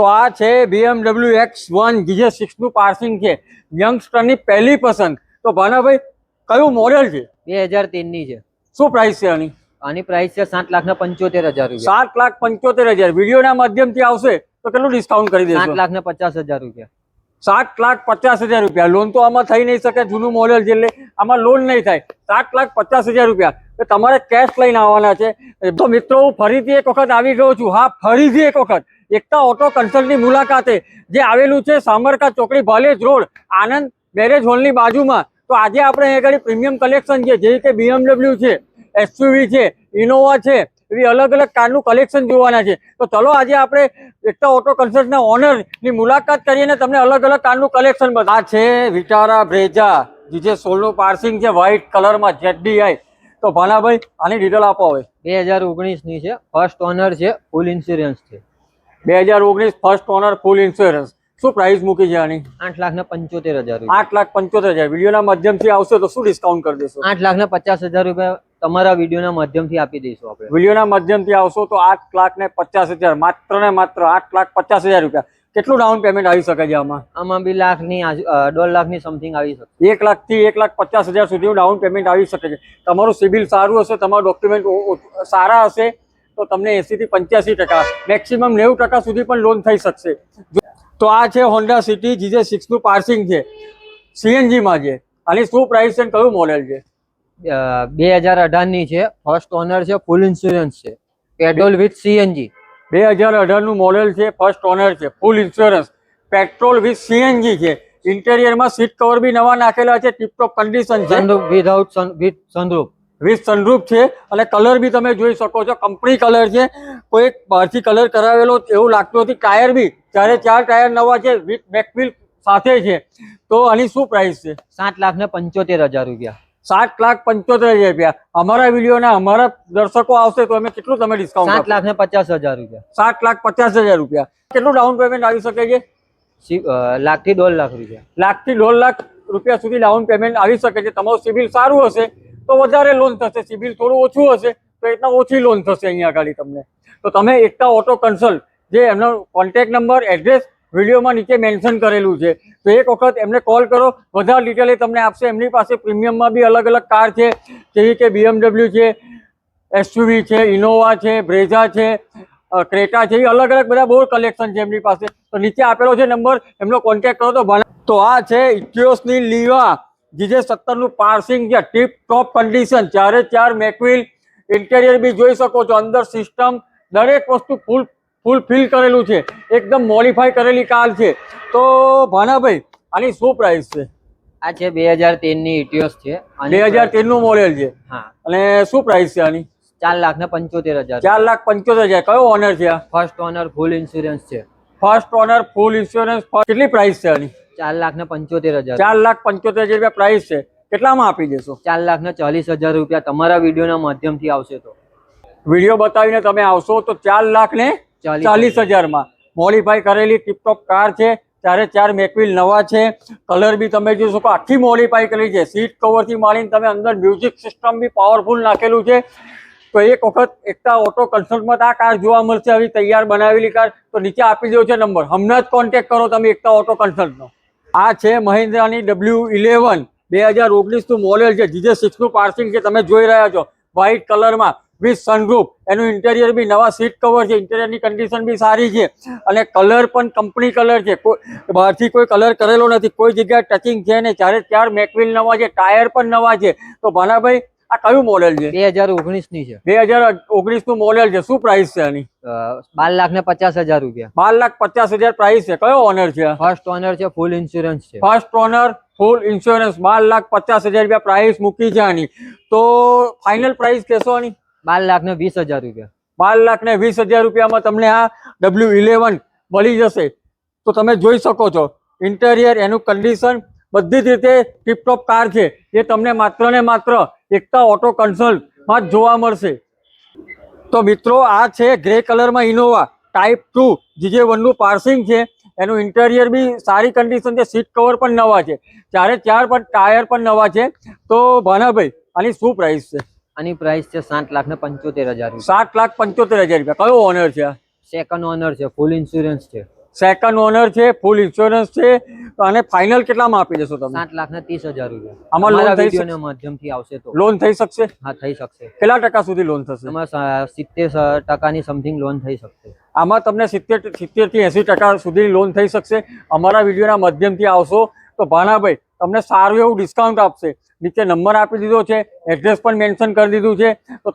તો આ છે બીએમડબલ્યુ એક્સ વન જીજે સિક્સનું પાર્સિંગ છે. યંગસ્ટરની પહેલી પસંદ. તો ભાનાભાઈ કયું મોડેલ છે? બે હજારની છે. શું પ્રાઇસ છે આની? આની પ્રાઇસ છે સાત લાખ ના પંચોતેર હજાર રૂપિયા. સાત લાખ પંચોતેર હજાર. વિડીયોના માધ્યમથી આવશે તો કેટલું ડિસ્કાઉન્ટ કરી સાત દેશો? લાખ ને પચાસ હજાર રૂપિયા. સાત લાખ પચાસ હજાર રૂપિયા. લોન તો આમાં થઈ નહીં શકે જૂનું મોડેલ છે એટલે આમાં લોન નહીં થાય. સાત લાખ પચાસ હજાર રૂપિયા. તો તમારે કેશ લઈને આવવાના છે. તો મિત્રો હું ફરીથી એક વખત આવી ગયો છું. હા ફરીથી એક વખત. એકતા ઓટો કન્સલ્ટની મુલાકાતે જે આવેલું છે સામરકા ચોકડી ભાલેજ રોડ, આનંદ મેરેજ હોલની બાજુમાં. તો આજે આપણે અહીં આગળ પ્રીમિયમ કલેક્શન છે જેવી કે BMW છે એસયુવી છે ઇનોવા છે, એવી અલગ અલગ કારનું કલેક્શન જોવાના છે. તો ચલો આજે આપણે એકતા ઓટો કન્સલ્ટના ઓનરની મુલાકાત કરીને તમને અલગ અલગ કારનું કલેક્શન બધા છે વિટારા બ્રેજા જે સોલનું પાર્સિંગ છે વ્હાઇટ કલરમાં જેડીઆઈ તો ભાનાભાઈ, આની ડિટેલ આપો હવે. બે હજાર ઓગણીસની છે ફર્સ્ટ ઓનર છે ફૂલ ઇન્સ્યોરન્સ છે. બે હજાર ઓગણીસ ફર્સ્ટ ઓનર ફૂલ ઇન્સ્યોરન્સ શું પ્રાઇસ મૂકી છે આની? આઠ લાખ ને પંચોતેર હજાર આઠ લાખ પંચોતેર હજાર. વિડીયોના માધ્યમથી આવશે તો શું ડિસ્કાઉન્ટ કરી દેશો? આઠ લાખ ને પચાસ હજાર રૂપિયા તમારા વિડીયોના માધ્યમથી આપી દઈશું આપણે. વિડીયોના માધ્યમથી આવશો તો આઠ લાખ ને પચાસ હજાર. માત્ર ને માત્ર આઠ લાખ પચાસ હજાર રૂપિયા. કેટલું ડાઉન પેમેન્ટ આવી શકે છે આમાં? આમાં બી લાખની દોઢ લાખની સમથિંગ આવી શકે. એક લાખથી એક લાખ પચાસ હજાર સુધીનું ડાઉન પેમેન્ટ આવી શકે છે. તમારું સિબિલ સારું હશે તમારું ડોક્યુમેન્ટ સારા હશે તો તમને એંસીથી પંચ્યાસી ટકા મેક્સિમમ નેવું ટકા સુધી પણ લોન થઈ શકશે. તો આ છે હોન્ડા સિટી જીજે સિક્સનું પાર્સિંગ છે સીએનજીમાં છે. આની શું પ્રાઇસ છે કયું મોડેલ છે? બે હજાર અઢારની છે ફર્સ્ટ ઓનર છે ફૂલ ઇન્સ્યોરન્સ છે. પેટ્રોલ વિથ સીએનજી બે હજાર અઢારનું મોડેલ છે ફર્સ્ટ ઓનર છે full insurance petrol with CNG છે. ઇન્ટેરિયરમાં સીટ કવર બી નવા નાખેલા છે ટીપટોપ કન્ડિશન છે. Without with sunroof with sunroof છે અને કલર બી તમે જોઈ શકો છો. કંપની કલર છે. કોઈ બહારથી કલર કરાવેલો એવું લાગતું નથી. ટાયર બી ચારે ચાર ટાયર નવા છે વિથ બેકવ્હીલ સાથે છે. તો આની શું પ્રાઇસ છે? સાત લાખ ને પંચોતેર હજાર રૂપિયા. સાત લાખ પંચોતેર હજાર રૂપિયા. અમારા વિડીયોના અમારા દર્શકો આવશે તો અમે કેટલું તમે ડિસ્કાઉન્ટ સાત લાખ ને પચાસ હજાર રૂપિયા. સાત લાખ પચાસ હજાર રૂપિયા. કેટલું ડાઉન પેમેન્ટ આવી શકે છે? લાખથી દોઢ લાખ રૂપિયા. લાખથી દોઢ લાખ રૂપિયા સુધી ડાઉન પેમેન્ટ આવી શકે છે. તમારું સિવિલ સારું હશે. તો વધારે લોન થશે, સિબિલ થોડું ઓછું હશે, તો એટલા ઓછી લોન થશે અહીંયા આગળ તમને. તો તમે એકતા ઓટો કન્સલ્ટ જે એમનો કોન્ટેક્ટ નંબર એડ્રેસ વિડીયોમાં નીચે મેન્શન કરેલું છે, તો એક વખત એમને કોલ કરો, વધારે ડિટેલ તમને આપશે. એમની પાસે પ્રીમિયમમાં બી અલગ અલગ કાર છે, જેવી કે બીએમડબલ્યુ છે એસયુવી છે ઇનોવા છે બ્રેઝા છે ક્રેટા છે, એ અલગ અલગ બધા બહુ કલેક્શન છે એમની પાસે. તો નીચે આપેલો છે નંબર એમનો કોન્ટેક્ટ કરો તો તો આ છે ઇક્યોસની લીવા. જીજે સત્તરનું પાર્સિંગ છે ટીપ ટોપ કન્ડિશન ચારે ચાર મેકવિલ ઇન્ટેરિયર બી જોઈ શકો છો અંદર સિસ્ટમ દરેક વસ્તુ ફૂલ ફૂલ ફિલ કરેલું છે એકદમ મોડિફાઈ કરેલી કાર છે. તો ભાનાભાઈ આની શું પ્રાઇસ છે? આ છે બે હજાર તેરની ઇટિયોસ છે બે હજાર તેરનું મોડેલ છે. હા. અને શું પ્રાઇસ છે આની? ચાર લાખ ને પંચોતેર હજાર. ચાર લાખ પંચોતેર હજાર. કયો ઓનર છે આ? ફર્સ્ટ ઓનર ફૂલ ઇન્સ્યોરન્સ છે. ફર્સ્ટ ઓનર ફૂલ ઇન્સ્યોરન્સ કેટલી પ્રાઇસ છે આની? ચાર લાખ ને પંચોતેર હજાર. ચાર લાખ પંચોતેર હજાર રૂપિયા પ્રાઇસ છે. કેટલામાં આપી દેશો? ચાર લાખ ને ચાલીસ હજાર રૂપિયા તમારા વિડીયોના માધ્યમથી આવશે તો. વીડિયો બતાવીને તમે આવશો તો ચાર લાખ ને ચાલીસ હજારમાં. મોડિફાઈ કરેલી ટીપટોપ કાર છે ચારે ચાર મેકવિલ નવા છે. કલર બી તમે જોઈ શકો આખી મોડિફાઈ કરેલી છે. સીટ કવરથી માંડીને તમે અંદર મ્યુઝિક સિસ્ટમ બી પાવરફુલ નાખેલું છે. તો એક વખત એકતા ઓટો કન્સલ્ટમાં આ કાર જોવા મળશે. આવી તૈયાર બનાવેલી કાર તો નીચે આપી દો છે નંબર હમણાં જ કોન્ટેક્ટ કરો તમે એકતા ઓટો કન્સલ્ટનો આ છે મહિન્દ્રાની ડબલ્યુ ઇલેવન બે હજાર ઓગણીસનું મોડેલ છે. જીજે સિક્સનું પાર્સિંગ છે. તમે જોઈ રહ્યા છો. વ્હાઇટ કલરમાં વિથ સનરૂફ એનું ઇન્ટેરિયર બી નવા સીટ કવર છે. ઇન્ટેરિયરની કન્ડિશન બી સારી છે. અને કલર પણ કંપની કલર છે. કોઈ, બહારથી કોઈ કલર કરેલો નથી. કોઈ જગ્યાએ ટચિંગ છે નહીં. ચારે ચાર મેકવિલ નવા છે. ટાયર પણ નવા છે. તો ભાનાભાઈ આ કયું મોડેલ છે? બે હજાર ઓગણીસની છે. બે હજાર ઓગણીસનું મોડેલ છે. શું પ્રાઇસ છે આની? બાર લાખ ને પચાસ હજાર રૂપિયા. બાર લાખ પચાસ હજાર પ્રાઇસ છે. કયો ઓનર છે ફર્સ્ટ ઓનર છે ફૂલ ઇન્સ્યોરન્સ છે. ફર્સ્ટ ઓનર ફૂલ ઇન્સ્યોરન્સ બાર લાખ પચાસ હજાર રૂપિયા પ્રાઇસ મૂકી છે આની. તો ફાઇનલ પ્રાઇસ કહેશો આની? બાર લાખ ને વીસ હજાર રૂપિયા. બાર લાખ ને વીસ હજાર રૂપિયામાં તમને આ ડબલ્યુ ઇલેવન મળી જશે. તો તમે જોઈ શકો છો. ઇન્ટેરિયર એનું કન્ડિશન બધી જ રીતે ટીપટોપ કાર છે. એ તમને માત્ર ને માત્ર એકતા ઓટો કન્સલ્ટમાં જ જોવા મળશે. તો મિત્રો આ છે ગ્રે કલરમાં ઇનોવા ટાઈપ ટુ જીજે વનનું પાર્સિંગ છે. એનું ઇન્ટેરિયર બી સારી કન્ડિશન છે સીટ કવર પણ નવા છે. ચારે ચાર પણ ટાયર પણ નવા છે. તો ભાનાભાઈ આની શું પ્રાઇસ છે? આની પ્રાઇસ છે સાત લાખ ને પંચોતેર હજાર સાત લાખ પંચોતેર હજાર રૂપિયા. કયો ઓનર છે સેકન્ડ ઓનર છે ફૂલ ઇન્સ્યોરન્સ છે. સેકન્ડ ઓનર છે ફૂલ ઇન્સ્યોરન્સ છે અને ફાઇનલ કેટલામાં આપી દેશો તમે? સાત લાખ ને ત્રીસ હજાર રૂપિયા. આમાં લોન થઈ માધ્યમથી આવશે તો. લોન થઈ શકશે? હા થઈ શકશે. કેટલા ટકા સુધી લોન થશે? અમારે સિત્તેર ટકાની સમથિંગ લોન થઈ શકશે. આમાં તમને સિત્તેર સિત્તેરથી એંસી ટકા સુધી લોન થઈ શકશે. અમારા વિડીયોના માધ્યમથી આવશો તો ભાણાભાઈ તમને સારું એવું ડિસ્કાઉન્ટ આપશે. નીચે નંબર આપી દીધો છે એડ્રેસ પણ મેન્શન કરી દીધું છે. તો